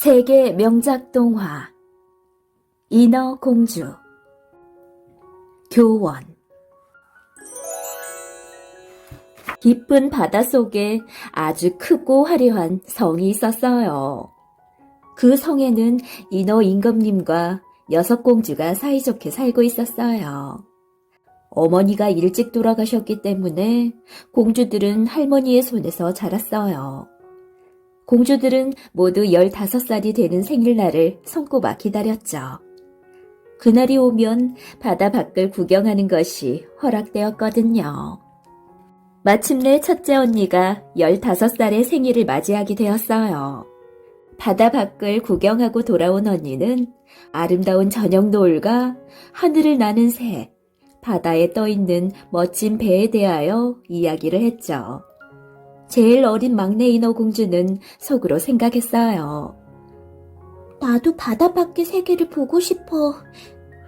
세계 명작 동화 인어 공주 교원 깊은 바다 속에 아주 크고 화려한 성이 있었어요. 그 성에는 인어 임금님과 여섯 공주가 사이좋게 살고 있었어요. 어머니가 일찍 돌아가셨기 때문에 공주들은 할머니의 손에서 자랐어요. 공주들은 모두 15살이 되는 생일날을 손꼽아 기다렸죠. 그날이 오면 바다 밖을 구경하는 것이 허락되었거든요. 마침내 첫째 언니가 15살의 생일을 맞이하게 되었어요. 바다 밖을 구경하고 돌아온 언니는 아름다운 저녁 노을과 하늘을 나는 새, 바다에 떠있는 멋진 배에 대하여 이야기를 했죠. 제일 어린 막내 인어공주는 속으로 생각했어요. 나도 바다 밖의 세계를 보고 싶어.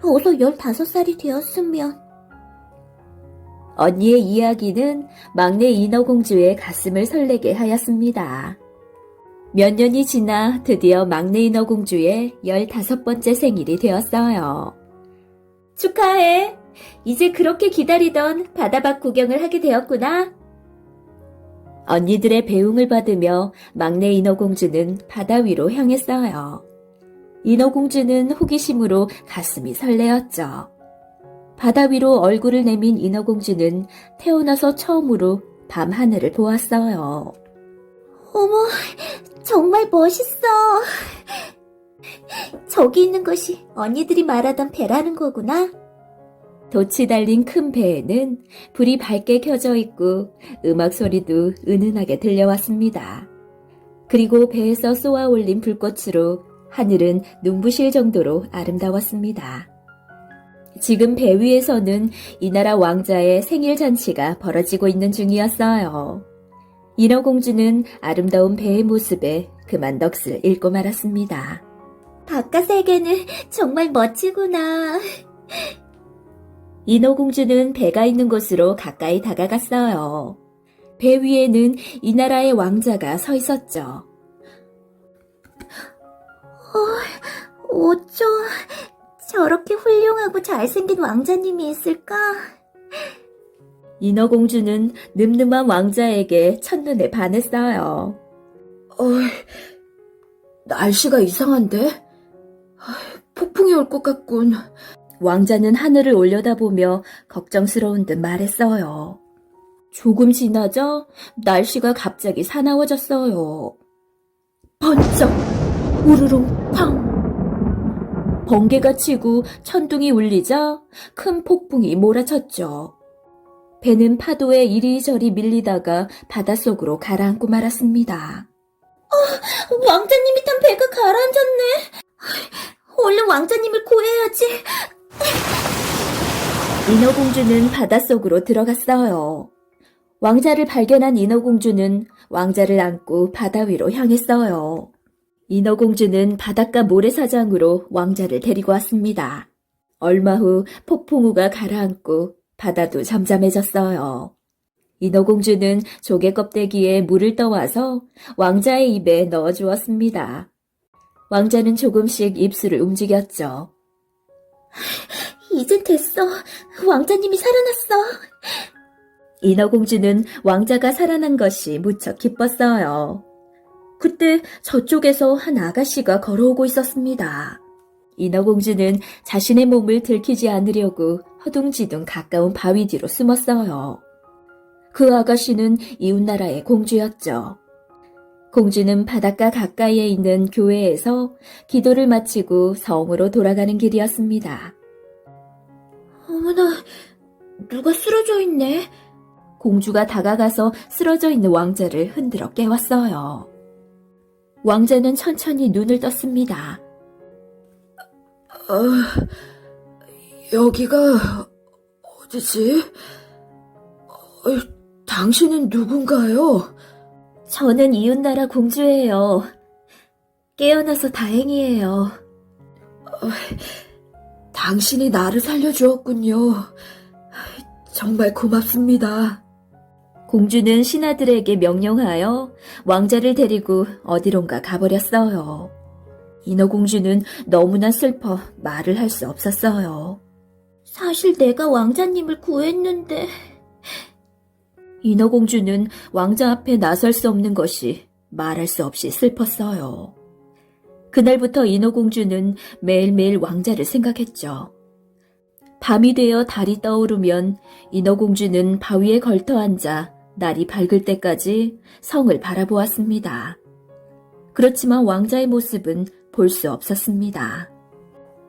어서 15살이 되었으면. 언니의 이야기는 막내 인어공주의 가슴을 설레게 하였습니다. 몇 년이 지나 드디어 막내 인어공주의 15번째 생일이 되었어요. 축하해! 이제 그렇게 기다리던 바다밖 구경을 하게 되었구나. 언니들의 배웅을 받으며 막내 인어공주는 바다 위로 향했어요. 인어공주는 호기심으로 가슴이 설레었죠. 바다 위로 얼굴을 내민 인어공주는 태어나서 처음으로 밤 하늘을 보았어요. 어머, 정말 멋있어. 저기 있는 것이 언니들이 말하던 배라는 거구나. 돛이 달린 큰 배에는 불이 밝게 켜져 있고 음악 소리도 은은하게 들려왔습니다. 그리고 배에서 쏘아 올린 불꽃으로 하늘은 눈부실 정도로 아름다웠습니다. 지금 배 위에서는 이 나라 왕자의 생일 잔치가 벌어지고 있는 중이었어요. 인어공주는 아름다운 배의 모습에 그만 넋을 잃고 말았습니다. 바깥 세계는 정말 멋지구나. 인어공주는 배가 있는 곳으로 가까이 다가갔어요. 배 위에는 이 나라의 왕자가 서 있었죠. 어, 어쩜 저렇게 훌륭하고 잘생긴 왕자님이 있을까? 인어공주는 늠름한 왕자에게 첫눈에 반했어요. 어, 날씨가 이상한데? 폭풍이 올 것 같군. 왕자는 하늘을 올려다보며 걱정스러운 듯 말했어요. 조금 지나자 날씨가 갑자기 사나워졌어요. 번쩍! 우르릉 쾅! 번개가 치고 천둥이 울리자 큰 폭풍이 몰아쳤죠. 배는 파도에 이리저리 밀리다가 바닷속으로 가라앉고 말았습니다. 어, 왕자님이 탄 배가 가라앉았네. 얼른 왕자님을 구해야지. 인어공주는 바닷속으로 들어갔어요. 왕자를 발견한 인어공주는 왕자를 안고 바다 위로 향했어요. 인어공주는 바닷가 모래사장으로 왕자를 데리고 왔습니다. 얼마 후 폭풍우가 가라앉고 바다도 잠잠해졌어요. 인어공주는 조개 껍데기에 물을 떠와서 왕자의 입에 넣어주었습니다. 왕자는 조금씩 입술을 움직였죠. 이젠 됐어. 왕자님이 살아났어. 인어공주는 왕자가 살아난 것이 무척 기뻤어요. 그때 저쪽에서 한 아가씨가 걸어오고 있었습니다. 인어공주는 자신의 몸을 들키지 않으려고 허둥지둥 가까운 바위 뒤로 숨었어요. 그 아가씨는 이웃나라의 공주였죠. 공주는 바닷가 가까이에 있는 교회에서 기도를 마치고 성으로 돌아가는 길이었습니다. 어머나, 누가 쓰러져 있네. 공주가 다가가서 쓰러져 있는 왕자를 흔들어 깨웠어요. 왕자는 천천히 눈을 떴습니다. 어, 여기가 어디지? 어, 당신은 누군가요? 저는 이웃나라 공주예요. 깨어나서 다행이에요. 어, 당신이 나를 살려주었군요. 정말 고맙습니다. 공주는 신하들에게 명령하여 왕자를 데리고 어디론가 가버렸어요. 인어공주는 너무나 슬퍼 말을 할 수 없었어요. 사실 내가 왕자님을 구했는데. 인어공주는 왕자 앞에 나설 수 없는 것이 말할 수 없이 슬펐어요. 그날부터 인어공주는 매일매일 왕자를 생각했죠. 밤이 되어 달이 떠오르면 인어공주는 바위에 걸터 앉아 날이 밝을 때까지 성을 바라보았습니다. 그렇지만 왕자의 모습은 볼 수 없었습니다.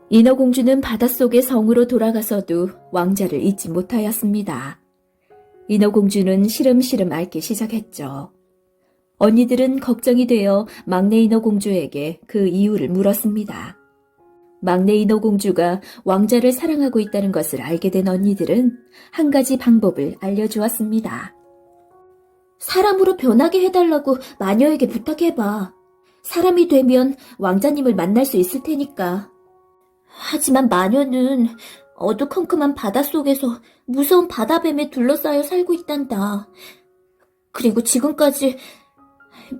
인어공주는 바닷속의 성으로 돌아가서도 왕자를 잊지 못하였습니다. 인어공주는 시름시름 앓기 시작했죠. 언니들은 걱정이 되어 막내 인어공주에게 그 이유를 물었습니다. 막내 인어공주가 왕자를 사랑하고 있다는 것을 알게 된 언니들은 한 가지 방법을 알려주었습니다. 사람으로 변하게 해달라고 마녀에게 부탁해봐. 사람이 되면 왕자님을 만날 수 있을 테니까. 하지만 마녀는 어두컴컴한 바닷속에서 무서운 바다뱀에 둘러싸여 살고 있단다. 그리고 지금까지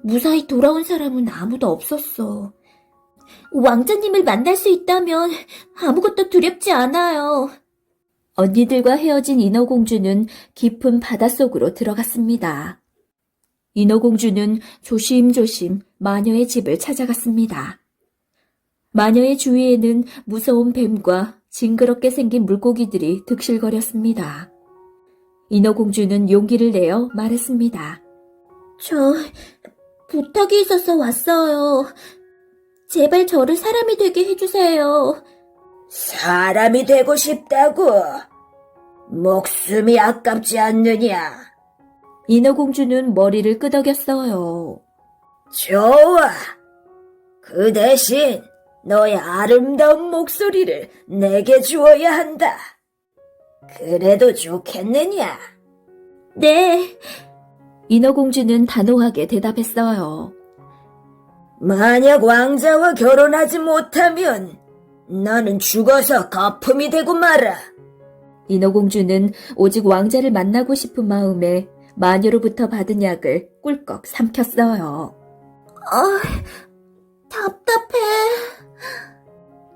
무사히 돌아온 사람은 아무도 없었어. 왕자님을 만날 수 있다면 아무것도 두렵지 않아요. 언니들과 헤어진 인어공주는 깊은 바닷속으로 들어갔습니다. 인어공주는 조심조심 마녀의 집을 찾아갔습니다. 마녀의 주위에는 무서운 뱀과 징그럽게 생긴 물고기들이 득실거렸습니다. 인어공주는 용기를 내어 말했습니다. 저 부탁이 있어서 왔어요. 제발 저를 사람이 되게 해주세요. 사람이 되고 싶다고? 목숨이 아깝지 않느냐? 인어공주는 머리를 끄덕였어요. 좋아. 그 대신 너의 아름다운 목소리를 내게 주어야 한다. 그래도 좋겠느냐? 네. 인어공주는 단호하게 대답했어요. 만약 왕자와 결혼하지 못하면 너는 죽어서 거품이 되고 말아. 인어공주는 오직 왕자를 만나고 싶은 마음에 마녀로부터 받은 약을 꿀꺽 삼켰어요. 아, 답답해.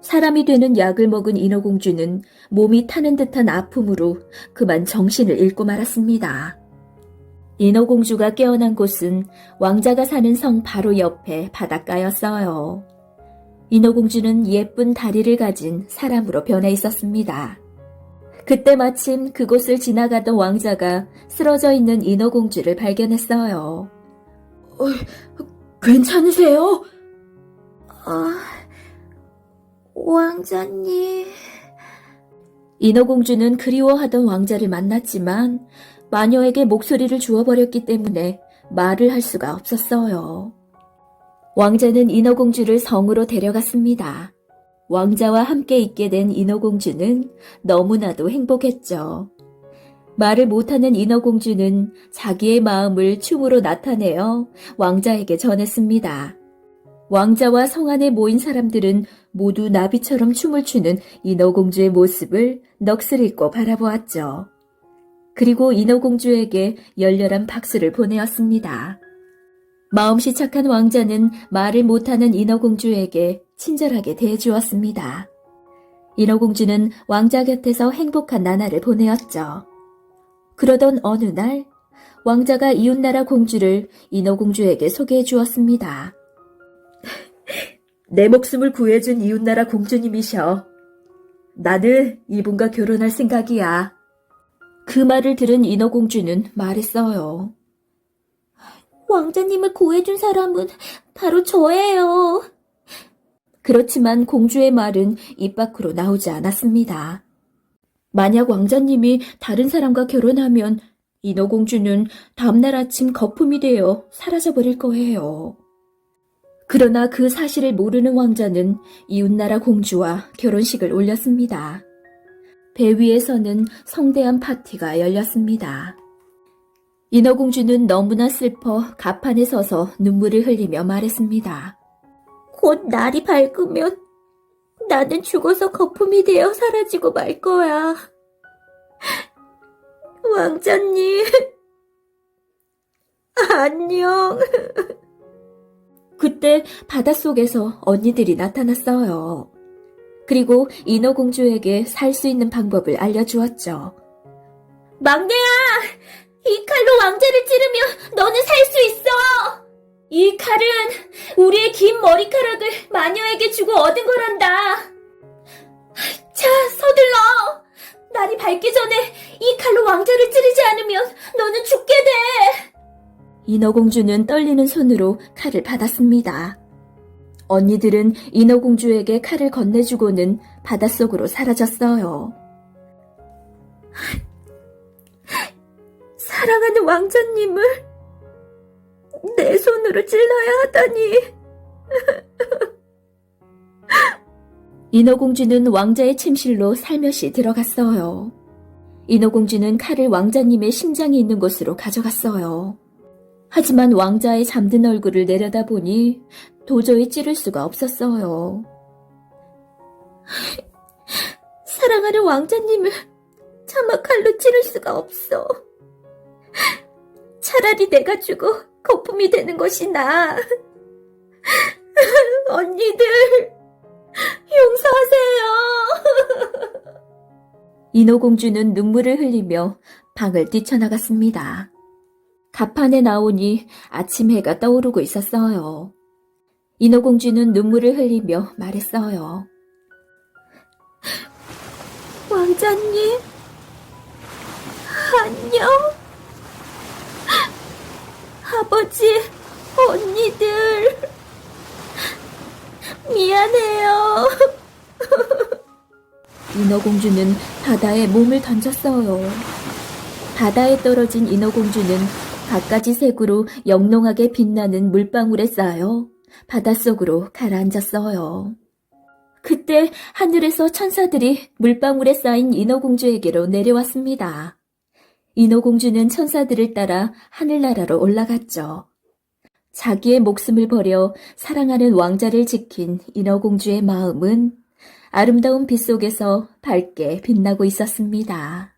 사람이 되는 약을 먹은 인어공주는 몸이 타는 듯한 아픔으로 그만 정신을 잃고 말았습니다. 인어공주가 깨어난 곳은 왕자가 사는 성 바로 옆에 바닷가였어요. 인어공주는 예쁜 다리를 가진 사람으로 변해 있었습니다. 그때 마침 그곳을 지나가던 왕자가 쓰러져 있는 인어공주를 발견했어요. 어, 괜찮으세요? 아, 왕자님. 인어공주는 그리워하던 왕자를 만났지만 마녀에게 목소리를 주어버렸기 때문에 말을 할 수가 없었어요. 왕자는 인어공주를 성으로 데려갔습니다. 왕자와 함께 있게 된 인어공주는 너무나도 행복했죠. 말을 못하는 인어공주는 자기의 마음을 춤으로 나타내어 왕자에게 전했습니다. 왕자와 성 안에 모인 사람들은 모두 나비처럼 춤을 추는 인어공주의 모습을 넋을 잃고 바라보았죠. 그리고 인어공주에게 열렬한 박수를 보내었습니다. 마음씨 착한 왕자는 말을 못하는 인어공주에게 친절하게 대해주었습니다. 인어공주는 왕자 곁에서 행복한 나날을 보내었죠. 그러던 어느 날, 왕자가 이웃나라 공주를 인어공주에게 소개해 주었습니다. 내 목숨을 구해준 이웃나라 공주님이셔. 나는 이분과 결혼할 생각이야. 그 말을 들은 인어공주는 말했어요. 왕자님을 구해준 사람은 바로 저예요. 그렇지만 공주의 말은 입 밖으로 나오지 않았습니다. 만약 왕자님이 다른 사람과 결혼하면 인어공주는 다음날 아침 거품이 되어 사라져버릴 거예요. 그러나 그 사실을 모르는 왕자는 이웃나라 공주와 결혼식을 올렸습니다. 배 위에서는 성대한 파티가 열렸습니다. 인어공주는 너무나 슬퍼 가판에 서서 눈물을 흘리며 말했습니다. 곧 날이 밝으면 나는 죽어서 거품이 되어 사라지고 말 거야. 왕자님, 안녕. 그때 바닷속에서 언니들이 나타났어요. 그리고 인어공주에게 살 수 있는 방법을 알려주었죠. 막내야! 이 칼로 왕자를 찌르면 너는 살 수 있어! 이 칼은 우리의 긴 머리카락을 마녀에게 주고 얻은 거란다. 자, 서둘러! 날이 밝기 전에 이 칼로 왕자를 찌르지 않으면 너는 죽게 돼! 인어공주는 떨리는 손으로 칼을 받았습니다. 언니들은 인어공주에게 칼을 건네주고는 바닷속으로 사라졌어요. 사랑하는 왕자님을 내 손으로 찔러야 하다니. 인어공주는 왕자의 침실로 살며시 들어갔어요. 인어공주는 칼을 왕자님의 심장이 있는 곳으로 가져갔어요. 하지만 왕자의 잠든 얼굴을 내려다보니 도저히 찌를 수가 없었어요. 사랑하는 왕자님을 차마 칼로 찌를 수가 없어. 차라리 내가 죽어 거품이 되는 것이 나아. 언니들, 용서하세요. 인어공주는 눈물을 흘리며 방을 뛰쳐나갔습니다. 갑판에 나오니 아침 해가 떠오르고 있었어요. 인어공주는 눈물을 흘리며 말했어요. 왕자님, 안녕. 아버지, 언니들, 미안해요. 인어공주는 바다에 몸을 던졌어요. 바다에 떨어진 인어공주는 갖가지 색으로 영롱하게 빛나는 물방울에 쌓여 바닷속으로 가라앉았어요. 그때 하늘에서 천사들이 물방울에 쌓인 인어공주에게로 내려왔습니다. 인어공주는 천사들을 따라 하늘나라로 올라갔죠. 자기의 목숨을 버려 사랑하는 왕자를 지킨 인어공주의 마음은 아름다운 빛 속에서 밝게 빛나고 있었습니다.